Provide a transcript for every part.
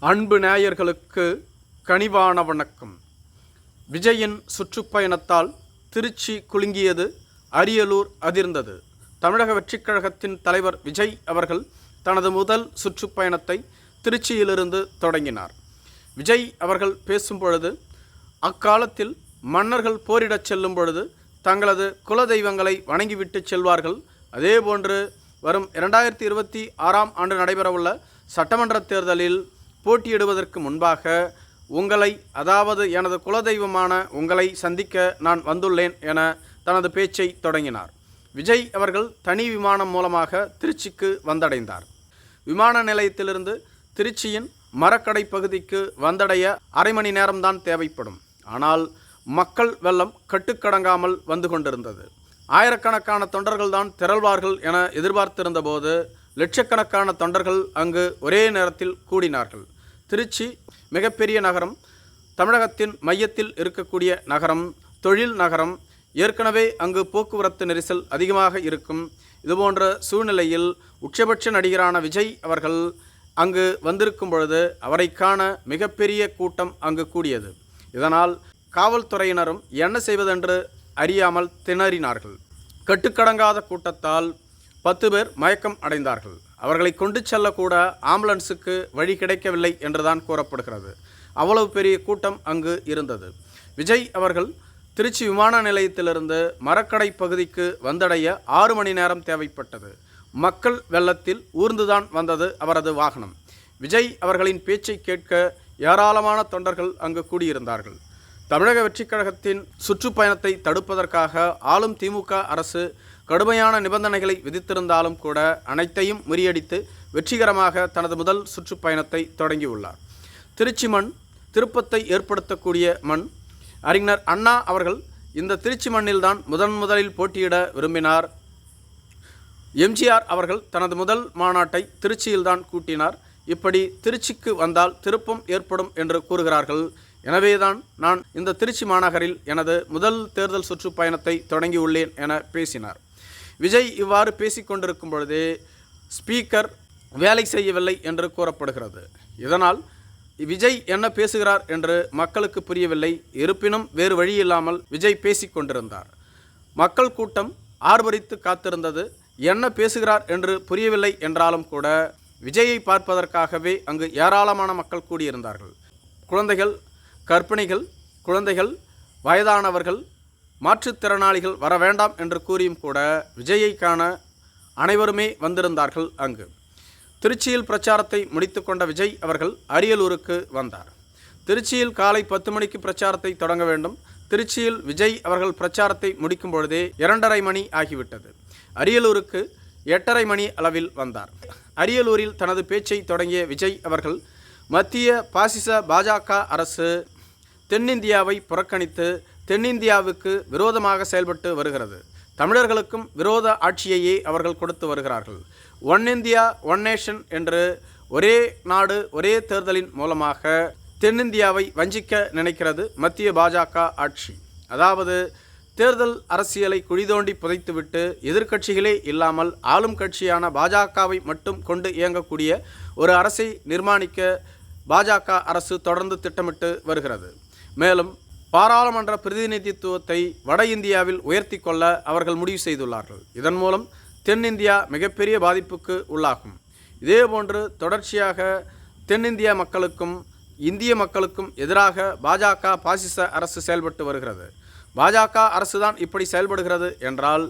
அன்பு நேயர்களுக்கு கனிவான வணக்கம். விஜயின் சுற்றுப்பயணத்தால் திருச்சி குலுங்கியது அரியலூர் அதிர்ந்தது. தமிழக வெற்றிக் கழகத்தின் தலைவர் விஜய் அவர்கள் தனது முதல் சுற்றுப்பயணத்தை திருச்சியிலிருந்து தொடங்கினார். விஜய் அவர்கள் பேசும் பொழுது அக்காலத்தில் மன்னர்கள் போரிடச் செல்லும் பொழுது தங்களது குலதெய்வங்களை வணங்கிவிட்டு செல்வார்கள். அதேபோன்று வரும் இரண்டாயிரத்தி இருபத்தி ஆறாம் ஆண்டு நடைபெறவுள்ள சட்டமன்ற தேர்தலில் போட்டியிடுவதற்கு முன்பாக உங்களை அதாவது எனது குலதெய்வமான உங்களை சந்திக்க நான் வந்துள்ளேன் என தனது பேச்சை தொடங்கினார். விஜய் அவர்கள் தனி விமானம் மூலமாக திருச்சிக்கு வந்தடைந்தார். விமான நிலையத்திலிருந்து திருச்சியின் மரக்கடை பகுதிக்கு வந்தடைய அரை மணி நேரம்தான் தேவைப்படும். ஆனால் மக்கள் வெள்ளம் கட்டுக்கடங்காமல் வந்து கொண்டிருந்தது. ஆயிரக்கணக்கான தொண்டர்கள்தான் திரள்வார்கள் என எதிர்பார்த்திருந்தபோது லட்சக்கணக்கான தொண்டர்கள் அங்கு ஒரே நேரத்தில் கூடினார்கள். திருச்சி மிகப்பெரிய நகரம் தமிழகத்தின் மையத்தில் இருக்கக்கூடிய நகரம் தொழில் நகரம் ஏற்கனவே அங்கு போக்குவரத்து நெரிசல் அதிகமாக இருக்கும். இதுபோன்ற சூழ்நிலையில் உச்சபட்ச நடிகரான விஜய் அவர்கள் அங்கு வந்திருக்கும் பொழுது அவரை காண மிகப்பெரிய கூட்டம் அங்கு கூடியது. இதனால் காவல்துறையினரும் என்ன செய்வதென்று அறியாமல் திணறினார்கள். கட்டுக்கடங்காத கூட்டத்தால் பத்து பேர் மயக்கம் அடைந்தார்கள். அவர்களை கொண்டு செல்லக்கூட ஆம்புலன்ஸுக்கு வழி கிடைக்கவில்லை என்றுதான் கூறப்படுகிறது. அவ்வளவு பெரிய கூட்டம் அங்கு இருந்தது. விஜய் அவர்கள் திருச்சி விமான நிலையத்திலிருந்து மரக்கடை பகுதிக்கு வந்தடைய ஆறு மணி நேரம் தேவைப்பட்டது. மக்கள் வெள்ளத்தில் ஊர்ந்துதான் வந்தது அவரது வாகனம். விஜய் அவர்களின் பேச்சை கேட்க ஏராளமான தொண்டர்கள் அங்கு கூடியிருந்தார்கள். தமிழக வெற்றிக் கழகத்தின் சுற்றுப்பயணத்தை தடுப்பதற்காக ஆளும் திமுக அரசு கடுமையான நிபந்தனைகளை விதித்திருந்தாலும் கூட அனைத்தையும் முறியடித்து வெற்றிகரமாக தனது முதல் சுற்றுப்பயணத்தை தொடங்கியுள்ளார். திருச்சி மண் திருப்பத்தை ஏற்படுத்தக்கூடிய மண் அறிஞர் அண்ணா அவர்கள் இந்த திருச்சி மண்ணில்தான் முதன் முதலில் போட்டியிட விரும்பினார். எம்ஜிஆர் அவர்கள் தனது முதல் மாநாட்டை திருச்சியில்தான் கூட்டினார். இப்படி திருச்சிக்கு வந்தால் திருப்பம் ஏற்படும் என்று கூறுகிறார்கள் எனவேதான் நான் இந்த திருச்சி மாநகரில் எனது முதல் தேர்தல் சுற்றுப்பயணத்தை தொடங்கியுள்ளேன் என பேசினார். விஜய் இவ்வாறு பேசிக்கொண்டிருக்கும் பொழுதே ஸ்பீக்கர் வேலை செய்யவில்லை என்று கூறப்படுகிறது. இதனால் விஜய் என்ன பேசுகிறார் என்று மக்களுக்கு புரியவில்லை. இருப்பினும் வேறு வழி இல்லாமல் விஜய் பேசிக்கொண்டிருந்தார் மக்கள் கூட்டம் ஆர்வரித்து காத்திருந்தது. என்ன பேசுகிறார் என்று புரியவில்லை என்றாலும் கூட விஜயை பார்ப்பதற்காகவே அங்கு ஏராளமான மக்கள் கூடியிருந்தார்கள். குழந்தைகள் கர்ப்பிணிகள் குழந்தைகள் வயதானவர்கள் மாற்றுத்திறனாளிகள் வர வேண்டாம் என்று கூறியும் கூட விஜயை காண அனைவருமே வந்திருந்தார்கள் அங்கு. திருச்சியில் பிரச்சாரத்தை முடித்துக்கொண்ட விஜய் அவர்கள் அரியலூருக்கு வந்தார். திருச்சியில் காலை பத்து மணிக்கு பிரச்சாரத்தை தொடங்க வேண்டும். திருச்சியில் விஜய் அவர்கள் பிரச்சாரத்தை முடிக்கும் பொழுதே இரண்டரை மணி ஆகிவிட்டது. அரியலூருக்கு எட்டரை மணி அளவில் வந்தார். அரியலூரில் தனது பேச்சை தொடங்கிய விஜய் அவர்கள் மத்திய பாசிச பாஜக அரசு தென்னிந்தியாவை புறக்கணித்து தென்னிந்தியாவுக்கு விரோதமாக செயல்பட்டு வருகிறது. தமிழர்களுக்கும் விரோத ஆட்சியையே அவர்கள் கொடுத்து வருகிறார்கள். ஒன் இந்தியா ஒன் நேஷன் என்று ஒரே நாடு ஒரே தேர்தலின் மூலமாக தென்னிந்தியாவை வஞ்சிக்க நினைக்கிறது மத்திய பாஜக ஆட்சி. அதாவது தேர்தல் அரசியலை குழிதோண்டி புதைத்துவிட்டு எதிர்க்கட்சிகளே இல்லாமல் ஆளும் கட்சியான பாஜகவை மட்டும் கொண்டு இயங்கக்கூடிய ஒரு அரசை நிர்மாணிக்க பாஜக அரசு தொடர்ந்து திட்டமிட்டு வருகிறது. மேலும் பாராளுமன்ற பிரதிநிதித்துவத்தை வட இந்தியாவில் உயர்த்தி கொள்ள அவர்கள் முடிவு செய்துள்ளார்கள். இதன் மூலம் தென்னிந்தியா மிகப்பெரிய பாதிப்புக்கு உள்ளாகும். இதேபோன்று தொடர்ச்சியாக தென்னிந்திய மக்களுக்கும் இந்திய மக்களுக்கும் எதிராக பாஜக பாசிச அரசு செயல்பட்டு வருகிறது. பாஜக அரசு தான் இப்படி செயல்படுகிறது என்றால்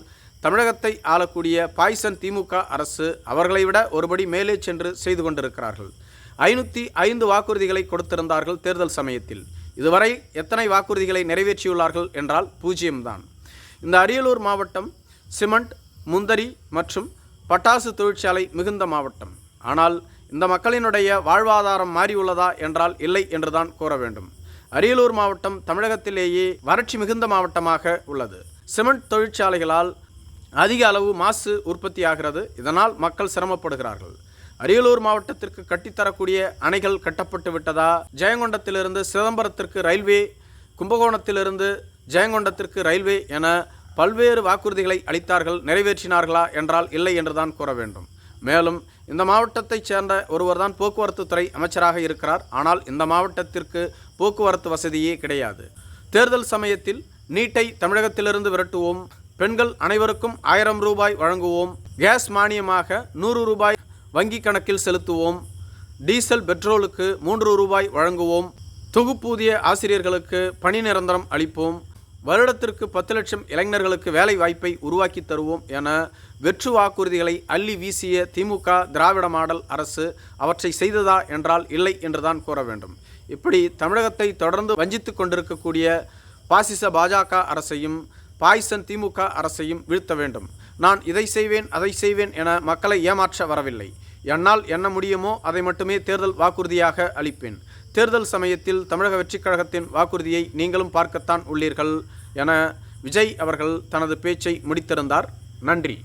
தமிழகத்தை ஆளக்கூடிய பாய்சன் திமுக அரசு அவர்களை விட ஒருபடி மேலே சென்று செய்து கொண்டிருக்கிறார்கள். ஐநூற்றி ஐந்து வாக்குறுதிகளை கொடுத்திருந்தார்கள் தேர்தல் சமயத்தில். இதுவரை எத்தனை வாக்குறுதிகளை நிறைவேற்றியுள்ளார்கள் என்றால் பூஜ்ஜியம்தான். இந்த அரியலூர் மாவட்டம் சிமெண்ட் முந்தரி மற்றும் பட்டாசு தொழிற்சாலை மிகுந்த மாவட்டம். ஆனால் இந்த மக்களினுடைய வாழ்வாதாரம் மாறியுள்ளதா என்றால் இல்லை என்றுதான் கூற வேண்டும். அரியலூர் மாவட்டம் தமிழகத்திலேயே வறட்சி மிகுந்த மாவட்டமாக உள்ளது. சிமெண்ட் தொழிற்சாலைகளால் அதிக அளவு மாசு உற்பத்தி ஆகிறது இதனால் மக்கள் சிரமப்படுகிறார்கள். அரியலூர் மாவட்டத்திற்கு கட்டித்தரக்கூடிய அணைகள் கட்டப்பட்டு விட்டதா? ஜெயங்கொண்டத்திலிருந்து சிதம்பரத்திற்கு ரயில்வே கும்பகோணத்திலிருந்து ஜெயங்கொண்டத்திற்கு ரயில்வே என பல்வேறு வாக்குறுதிகளை அளித்தார்கள் நிறைவேற்றினார்களா என்றால் இல்லை என்றுதான் கூற வேண்டும். மேலும் இந்த மாவட்டத்தைச் சேர்ந்த ஒருவர்தான் போக்குவரத்து துறை அமைச்சராக இருக்கிறார். ஆனால் இந்த மாவட்டத்திற்கு போக்குவரத்து வசதியே கிடையாது. தேர்தல் சமயத்தில் நீட்டை தமிழகத்திலிருந்து விரட்டுவோம். பெண்கள் அனைவருக்கும் ஆயிரம் ரூபாய் வழங்குவோம். கேஸ் மானியமாக நூறு ரூபாய் வங்கி கணக்கில் செலுத்துவோம். டீசல் பெட்ரோலுக்கு மூன்று ரூபாய் வழங்குவோம். தொகுப்பூதிய ஆசிரியர்களுக்கு பணி நிரந்தரம் அளிப்போம். வருடத்திற்கு பத்து லட்சம் இளைஞர்களுக்கு வேலை வாய்ப்பை உருவாக்கி தருவோம் என வெற்று வாக்குறுதிகளை அள்ளி வீசிய திமுக திராவிட மாடல் அரசு அவற்றை செய்ததா என்றால் இல்லை என்றுதான் கூற வேண்டும். இப்படி தமிழகத்தை தொடர்ந்து வஞ்சித்து கொண்டிருக்கக்கூடிய பாசிச பாஜக அரசையும் பாய்சன் திமுக அரசையும் வீழ்த்த வேண்டும். நான் இதை செய்வேன் அதை செய்வேன் என மக்களை ஏமாற்ற வரவில்லை. என்னால் என்ன முடியுமோ அதை மட்டுமே தேர்தல் வாக்குறுதியாக அளிப்பேன். தேர்தல் சமயத்தில் தமிழக வெற்றிக் கழகத்தின் வாக்குறுதியை நீங்களும் பார்க்கத்தான் உள்ளீர்கள் என விஜய் அவர்கள் தனது பேச்சை முடித்திருந்தார். நன்றி.